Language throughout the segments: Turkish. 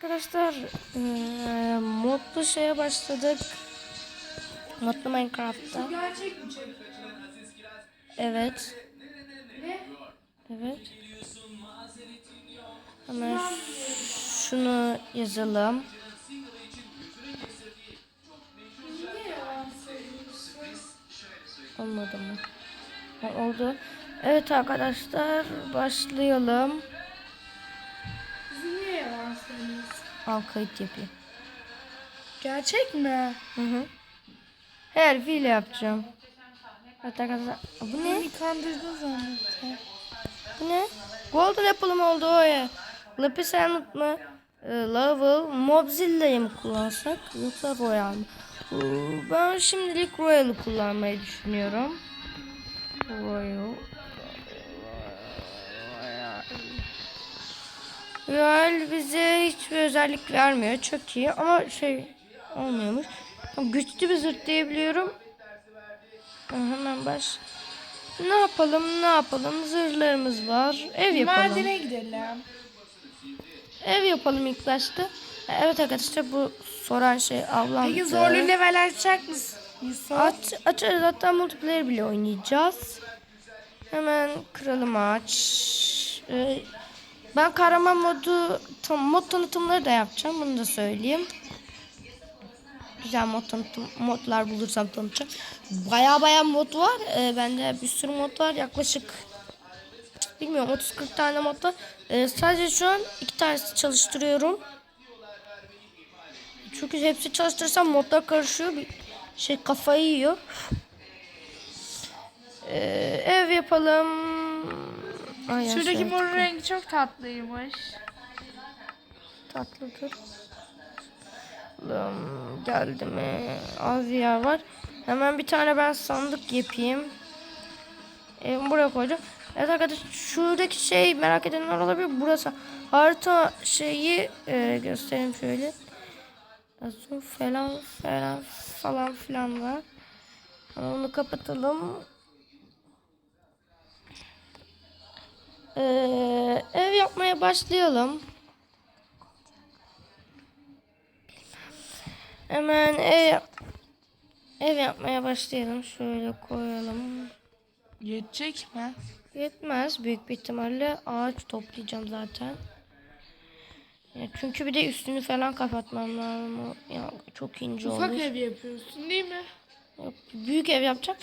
Arkadaşlar eee modlu şeye başladık. Modlu Minecraft'ta. Evet. Evet. Hemen şunu yazalım. Olmadı mı? Ha, oldu. Evet arkadaşlar başlayalım. Al kayıt yapayım. Gerçek mi? Hı hı. Her file yapacağım. Arkadaşlar. Bu ne? Beni kandırdın zannettim. Bu ne? Golden Apple mı oldu o ya? Lapis Emerald mı? Ee, Level, Mobzilla'yı mı kullansak yoksa Royal mı? Ee, Ben şimdilik Royal'ı kullanmayı düşünüyorum. Royal. Royal bize hiçbir özellik vermiyor. Çok iyi ama şey olmuyormuş. Güçlü bir zırh diyebiliyorum. Hemen baş. Ne yapalım ne yapalım zırhlarımız var. Ev yapalım. Madene gidelim. Ev yapalım ilk başta. Evet arkadaşlar bu soran şey avlantı. Peki zorlu level açacak mısın? Aç, açarız hatta multiplayer bile oynayacağız. Hemen kralım aç. Ee, ben kahraman modu tam, mod tanıtımları da yapacağım bunu da söyleyeyim. Güzel mod tanıtım modlar bulursam tanıtacağım. Baya baya mod var. Ee, bende bir sürü mod var. Yaklaşık bilmiyorum 30-40 tane mod var. Ee, sadece şu an iki tanesi çalıştırıyorum. Çünkü hepsi çalıştırırsam modlar karışıyor. Bir şey kafayı yiyor. Ee, ev yapalım. Ay, Şuradaki mor rengi çok tatlıymış. tatlıdır. Bakalım, Geldi mi? Az yer var. Hemen bir tane ben sandık yapayım. Ee, buraya koyacağım. Evet arkadaşlar şuradaki şey merak edenler olabilir. Burası harita şeyi e, göstereyim şöyle. Azur falan falan falan filan var. Ama onu kapatalım. Ee, ev yapmaya başlayalım. Hemen ev, ev yapmaya başlayalım. Şöyle koyalım. Yetecek mi? Yetmez büyük bir ihtimalle ağaç toplayacağım zaten. Ya çünkü bir de üstünü falan kapatmam lazım. Ya çok ince Ufak olur. ev yapıyorsun değil mi? Yok, büyük ev yapacağım.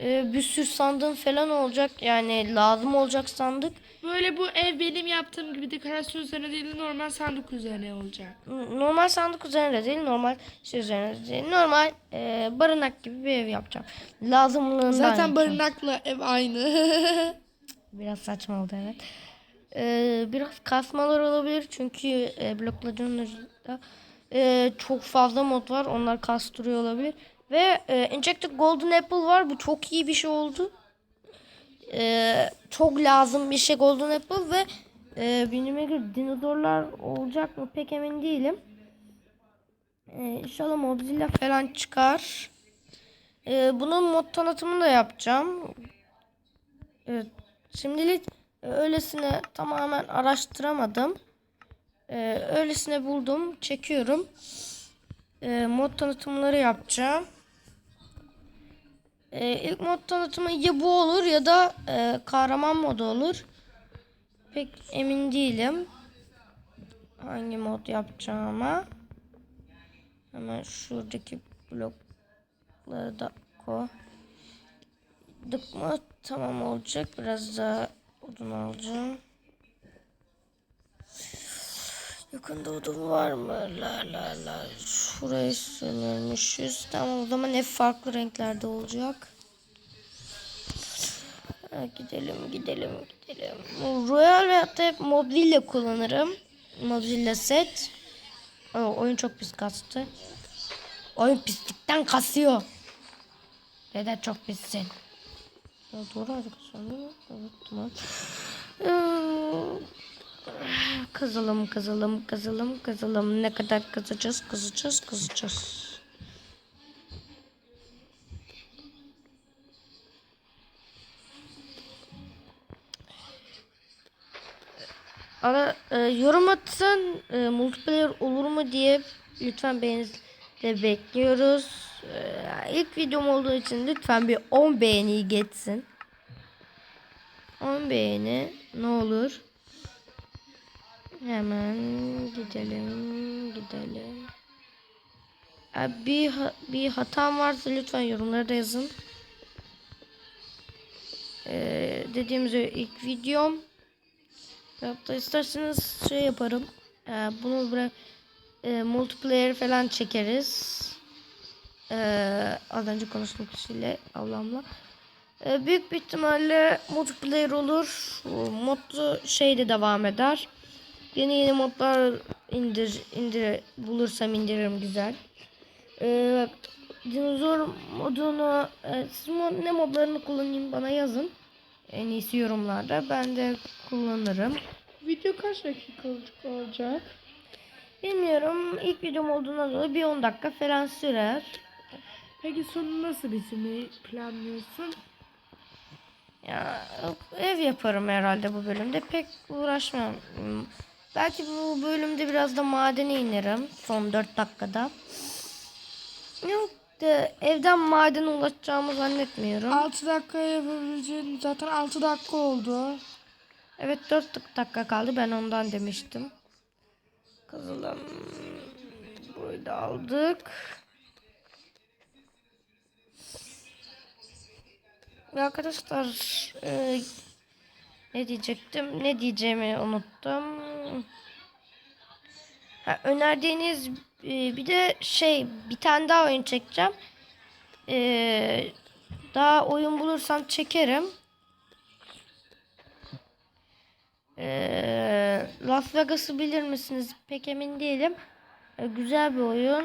Ee, bir sürü sandığım falan olacak. Yani lazım olacak sandık. Böyle bu ev benim yaptığım gibi dekorasyon üzerine değil de normal sandık üzerine olacak. Normal sandık üzerinde değil, normal şey üzerinde değil. Normal e, barınak gibi bir ev yapacağım. Lazımlığından Zaten yapacağım. barınakla ev aynı. Biraz saçma oldu evet. Ee, biraz kasmalar olabilir çünkü e, blokların ucunda e, çok fazla mod var. Onlar kastırıyor olabilir. Ve e, Injected Golden Apple var. Bu çok iyi bir şey oldu. E, çok lazım bir şey Golden Apple ve e, bildiğime göre dinozorlar olacak mı pek emin değilim. E, inşallah Mozilla falan çıkar. E, bunun mod tanıtımını da yapacağım. Evet, şimdilik e, öylesine tamamen araştıramadım. Ee, öylesine buldum, çekiyorum. Ee, mod tanıtımları yapacağım. Ee, ilk mod tanıtımı ya bu olur ya da e, kahraman modu olur. Pek emin değilim. Hangi mod yapacağıma. Hemen şuradaki blokları da koy. Dık mı? Tamam olacak. Biraz daha odun alacağım. Yakında odun var mı? La la la. Şurayı sömürmüşüz. Tamam o zaman hep farklı renklerde olacak. Ha, gidelim gidelim gidelim. Royal ve hatta hep Mobile kullanırım. Mobile set. Oo, oyun çok pis kastı. Oyun pislikten kasıyor. Neden çok pissin? Ya doğru arkadaşlar değil Kazalım kazalım kazalım kazalım. Ne kadar kazacağız kazacağız kazacağız. ara, e, yorum atın e, multiplayer olur mu diye lütfen beğeninizle bekliyoruz. E, ilk videom olduğu için lütfen bir 10 beğeniyi geçsin. 10 beğeni ne olur. Hemen gidelim gidelim. Ya bir bir hatam varsa lütfen yorumlarda yazın. Ee, dediğimiz gibi ilk videom. Hatta isterseniz şey yaparım. Ee, bunu bırak e, multiplayer falan çekeriz. Ee, az önce konuştuğum kişiyle ablamla. Ee, büyük bir ihtimalle multiplayer olur. Modlu şey de devam eder. Yeni yeni modlar indir indir bulursam indiririm güzel. Ee, dinozor modunu e, siz mo- ne modlarını kullanayım bana yazın. En iyisi yorumlarda. Ben de kullanırım. Video kaç dakikalık olacak? Bilmiyorum. İlk videom olduğundan dolayı bir 10 dakika falan sürer. Peki sonu nasıl bitirmeyi planlıyorsun? Ya ev yaparım herhalde bu bölümde. Pek uğraşmam. Belki bu bölümde biraz da madene inerim. Son 4 dakikada. Yok da evden madene ulaşacağımı zannetmiyorum. 6 dakika yapabileceğin zaten 6 dakika oldu. Evet 4 dakika kaldı. Ben ondan demiştim. Kızılım. Burayı da aldık. Ve arkadaşlar e, ne diyecektim? Ne diyeceğimi unuttum. Ha, önerdiğiniz e, bir de şey bir tane daha oyun çekeceğim. E, daha oyun bulursam çekerim. Ee, Las Vegas'ı bilir misiniz? Pek emin değilim. Ee, güzel bir oyun.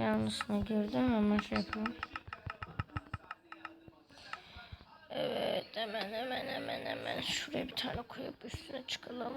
Yanlışına girdim hemen şey yapayım. Hemen hemen hemen hemen şuraya bir tane koyup üstüne çıkalım.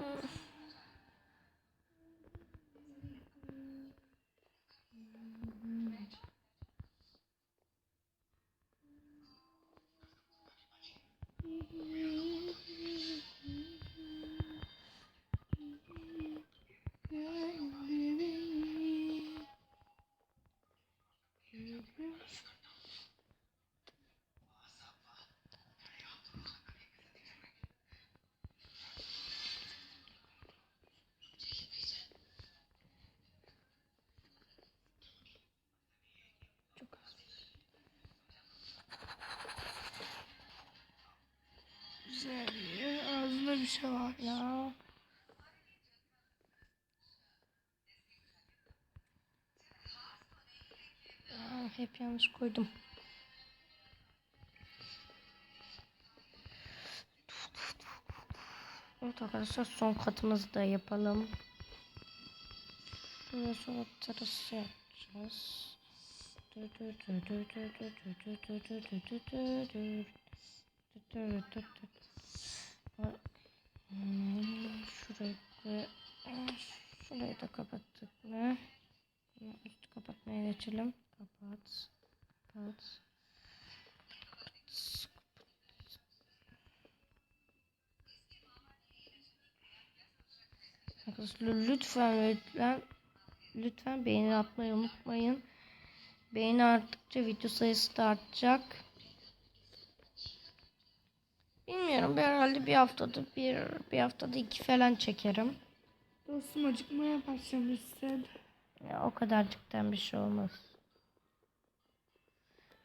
Güzel. Ağzında bir şey var. Ya. Aa, hep yanlış koydum. Evet arkadaşlar son katımızı da yapalım. Şuraya sonra terası yapacağız. Hmm, Şurayı ve şurayı da kapattık mı? Üstü kapatmaya geçelim. Kapat. Kapat. Kapat. Arkadaşlar lütfen lütfen lütfen beğeni atmayı unutmayın. Beğeni arttıkça video sayısı da artacak. Bilmiyorum bir herhalde bir haftada bir bir haftada iki falan çekerim. Dostum acıkmaya başlamışsın. Ya, o kadarcıktan bir şey olmaz.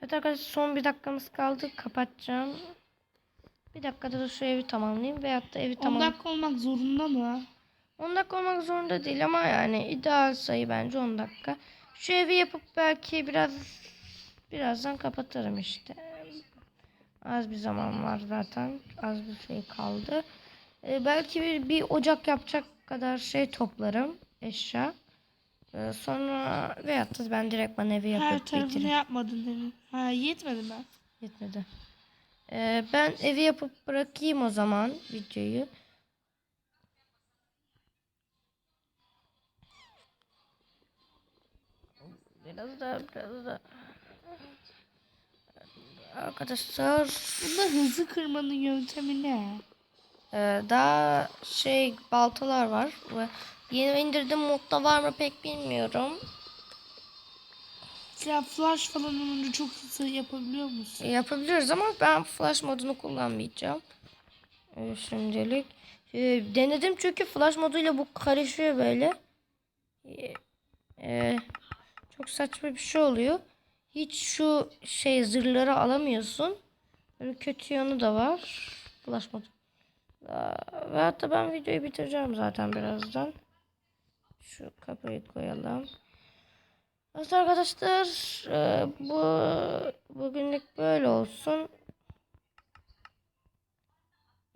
Evet arkadaşlar son bir dakikamız kaldı. Kapatacağım. Bir dakikada da şu evi tamamlayayım. Veyahut da evi 10 tamam. dakika olmak zorunda mı? 10 dakika olmak zorunda değil ama yani ideal sayı bence 10 dakika. Şu evi yapıp belki biraz birazdan kapatırım işte. Az bir zaman var zaten. Az bir şey kaldı. Ee, belki bir, bir ocak yapacak kadar şey toplarım. Eşya. Ee, sonra veyahut da ben direkt bana evi Her yapıp tarafını bitiririm. yapmadın demin. Ha yetmedi mi? Yetmedi. Ee, ben evi yapıp bırakayım o zaman videoyu. Biraz da biraz da arkadaşlar Bunda hızlı kırmanın yöntemi ne? Ee, daha şey baltalar var. Ve yeni indirdiğim modda var mı pek bilmiyorum. Ya flash falan olunca çok hızlı yapabiliyor musun? Yapabiliyoruz ama ben flash modunu kullanmayacağım. Ee, şimdilik. Ee, denedim çünkü flash moduyla bu karışıyor böyle. Ee, e, çok saçma bir şey oluyor. Hiç şu şey zırhları alamıyorsun. Böyle kötü yanı da var. Aa, Ve hatta ben videoyu bitireceğim zaten birazdan. Şu kapıyı koyalım. Evet arkadaşlar e, bu bugünlük böyle olsun.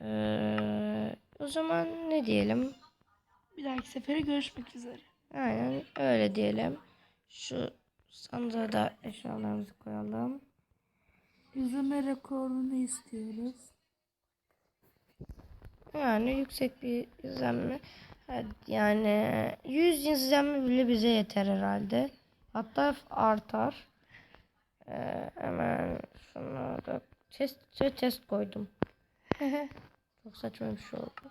Ee, o zaman ne diyelim? Bir dahaki sefere görüşmek üzere. Aynen öyle diyelim. Şu sandığa da eşyalarımızı koyalım. İzleme rekorunu istiyoruz. Yani yüksek bir izlenme. Yani 100 izlenme bile bize yeter herhalde. Hatta artar. Ee, hemen şuna da test, test koydum. Çok saçma bir şey oldu.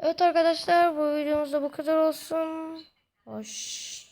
Evet arkadaşlar bu videomuzda bu kadar olsun. Hoş